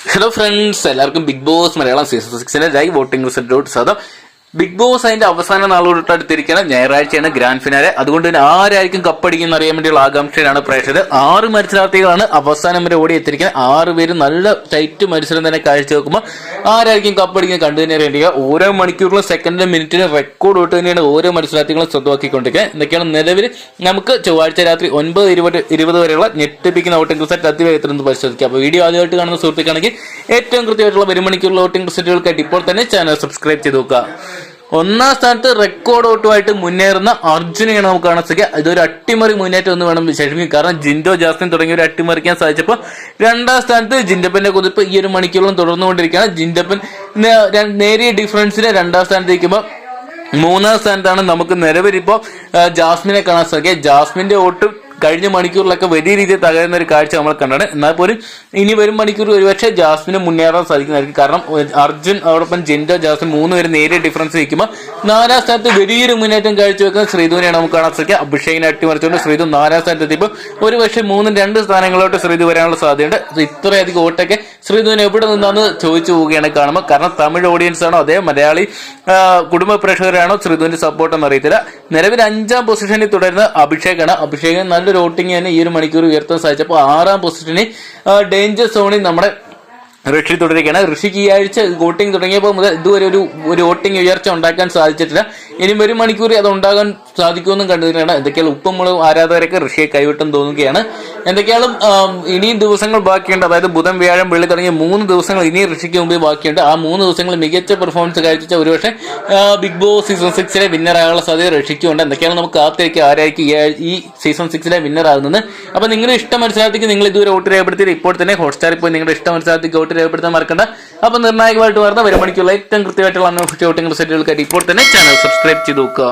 Hello friends എല്ലാവർക്കും Bigg Boss Malayalam season സിക്സിന്റെ live voting result സാധം ബിഗ് ബോസ് അതിന്റെ അവസാന നാളോട്ട് അടുത്തിരിക്കുന്ന ഞായറാഴ്ചയാണ് ഗ്രാൻഡ് ഫിനാലെ അതുകൊണ്ട് തന്നെ ആരായിരിക്കും കപ്പടിക്കുന്ന അറിയാൻ വേണ്ടിയുള്ള ആകാംക്ഷയിലാണ് പ്രേക്ഷകർ. ആറ് മത്സരാർത്ഥികളാണ് അവസാനം വരെ ഓടി എത്തിയിരിക്കുന്നത്. ആറ് പേര് നല്ല ടൈറ്റ് മത്സരം തന്നെ കാഴ്ച വെക്കുമ്പോൾ ആരായിരിക്കും കപ്പടിക്കുന്നത് കണ്ടു തന്നെ അറിയേണ്ടിയ ഓരോ മണിക്കൂറിലും സെക്കൻഡിലും മിനിറ്റിലും റെക്കോർഡ് ഇട്ട് തന്നെയാണ് ഓരോ മത്സരാർത്ഥികളും സ്വന്തമാക്കിക്കൊണ്ടിരിക്കുന്നത്. എന്തൊക്കെയാണ് നിലവിൽ നമുക്ക് ചൊവ്വാഴ്ച രാത്രി ഒൻപത് ഇരുപത് ഇരുപത് വരെയുള്ള ഞെട്ടിപ്പിക്കുന്ന വോട്ടിംഗ് റിസൾട്ട് അതിവേഗത്തിൽ നിന്ന് പരിശോധിക്കാം. അപ്പോൾ വീഡിയോ ആദ്യമായിട്ട് കാണുന്ന സുഹൃത്തുക്കാണെങ്കിൽ ഏറ്റവും കൃത്യമായിട്ടുള്ള ഒരു മണിക്കൂറിലെ വോട്ടിംഗ് റിസൾട്ടുകൾക്കായിട്ട് ഇപ്പോൾ തന്നെ ചാനൽ സബ്സ്ക്രൈബ് ചെയ്ത് നോക്കുക. ഒന്നാം സ്ഥാനത്ത് റെക്കോർഡ് ഔട്ടുമായിട്ട് മുന്നേറുന്ന അർജുനെയാണ് നമുക്ക് കാണാൻ സാധിക്കുക. ഇതൊരു അട്ടിമറി മുന്നേറ്റം എന്ന് വേണം വിശേഷിപ്പിക്കും കാരണം ജിൻഡോ ജാസ്മിൻ ഒരു അട്ടിമറിക്കാൻ സാധിച്ചപ്പോൾ രണ്ടാം സ്ഥാനത്ത് ജിൻഡപ്പന്റെ കുതിപ്പ് ഈ ഒരു മണിക്കൂറിലും തുടർന്നുകൊണ്ടിരിക്കുകയാണ്. ജിൻഡപ്പൻ നേരിയ ഡിഫറൻസിന് രണ്ടാം സ്ഥാനത്ത് ഇരിക്കുമ്പോൾ മൂന്നാം സ്ഥാനത്താണ് നമുക്ക് നിലവിൽ ഇപ്പോൾ ജാസ്മിനെ കാണാൻ സാധിക്കുക. ജാസ്മിന്റെ വോട്ട് കഴിഞ്ഞ മണിക്കൂറിലൊക്കെ വലിയ രീതിയിൽ തകരുന്ന ഒരു കാഴ്ച നമ്മൾ കണ്ടാണ്. എന്നാൽ പോലും ഇനി വരും മണിക്കൂർ ഒരുപക്ഷെ ജാസ്മിന് മുന്നേറാൻ സാധിക്കുന്നതായിരിക്കും. കാരണം അർജുൻ അതോടൊപ്പം ജിൻഡോ ജാസ്മിൻ മൂന്ന് പേര് നേരിയ ഡിഫറൻസ് നിൽക്കുമ്പോൾ നാലാം സ്ഥാനത്ത് വലിയൊരു മുന്നേറ്റം കാഴ്ചവെക്കുന്ന ശ്രീധുവിനെയാണ് നമുക്ക് കാണാൻ സാധിക്കുക. അഭിഷേകിനെ അട്ടിമറിച്ചുകൊണ്ട് ശ്രീധു നാലാം സ്ഥാനത്ത് എത്തിയപ്പോൾ ഒരു പക്ഷേ മൂന്നും രണ്ട് സ്ഥാനങ്ങളിലോട്ട് ശ്രീധു വരാനുള്ള സാധ്യതയുണ്ട്. ഇത്രയധികം ഓട്ടൊക്കെ ശ്രീധുവിന് എവിടെ നിന്നാന്ന് ചോദിച്ചു പോവുകയാണ് കാണുമ്പോൾ. കാരണം തമിഴ് ഓഡിയൻസ് ആണോ അതേ മലയാളി കുടുംബ പ്രേക്ഷകരാണോ ശ്രീധുവിന്റെ സപ്പോർട്ട് എന്ന് അറിയത്തില്ല നിലവിൽ അഞ്ചാം പൊസിഷനിൽ തുടരുന്ന അഭിഷേകാണ്. അഭിഷേകൻ നല്ലൊരു വോട്ടിംഗ് തന്നെ ഈ ഒരു മണിക്കൂർ ഉയർത്താൻ സാധിച്ചപ്പോൾ ആറാം പൊസിഷനിൽ ഡേഞ്ചർ സോണിൽ നമ്മുടെ ഋഷി തുടരുകയാണ് ഋഷിക്ക് ഈ ആഴ്ച വോട്ടിംഗ് തുടങ്ങിയപ്പോൾ മുതൽ ഇതുവരെ ഒരു ഒരു വോട്ടിംഗ് ഉയർച്ച ഉണ്ടാക്കാൻ സാധിച്ചിട്ടില്ല. ഇനി ഒരു മണിക്കൂർ അത് ഉണ്ടാകാൻ സാധിക്കുമെന്നും കണ്ടതിനാണ് എന്തൊക്കെയാണ് ഉപ്പും മുളകും ആരാധകരൊക്കെ ഋഷിയെ കൈവിട്ടെന്ന് തോന്നുകയാണ്. എന്തൊക്കെയാണ് ആം, ഇനിയും ദിവസങ്ങൾ ബാക്കിയുണ്ട്. അതായത് ബുധൻ വ്യാഴം വെള്ളി തുടങ്ങിയ മൂന്ന് ദിവസങ്ങൾ ഇനിയും ഋഷിക്ക് മുമ്പിൽ ബാക്കിയുണ്ട്. ആ മൂന്ന് ദിവസങ്ങൾ മികച്ച പെർഫോമൻസ് കാഴ്ച ഒരുപക്ഷെ ബിഗ് ബോസ് സീസൺ സിക്സിലെ വിന്നർ ആകാനുള്ള സാധ്യത ഋഷിക്കുണ്ട് എന്തൊക്കെയാണ് നമുക്ക് കാത്തിരിക്കുക? ആരായിരിക്കും ഈ സീസൺ സിക്സിലെ വിന്നറാകുന്നത് അപ്പൊ നിങ്ങളുടെ ഇഷ്ടം മനസ്സിലാക്കി നിങ്ങൾ ഇതുവരെ വോട്ട് രേഖപ്പെടുത്തിയിട്ട് ഇപ്പോൾ തന്നെ ഹോട്ട്സ്റ്റാറിൽ പോയി നിങ്ങളുടെ ഇഷ്ടം മനസ്സിലാക്കി വോട്ട് രേഖപ്പെടുത്താൻ മറക്കണ്ട. അപ്പൊ നിർണായകമായിട്ട് വരുന്ന ഒരു മണിക്കുള്ള ഏറ്റവും കൃത്യമായിട്ടുള്ള അൺഒഫീഷ്യൽ വോട്ടിംഗ് റിസൾട്ടുകൾക്കായിട്ട് ഇപ്പോൾ തന്നെ ചാനൽ സബ്സ്ക്രൈബ് ചെയ്ത് നോക്കുക.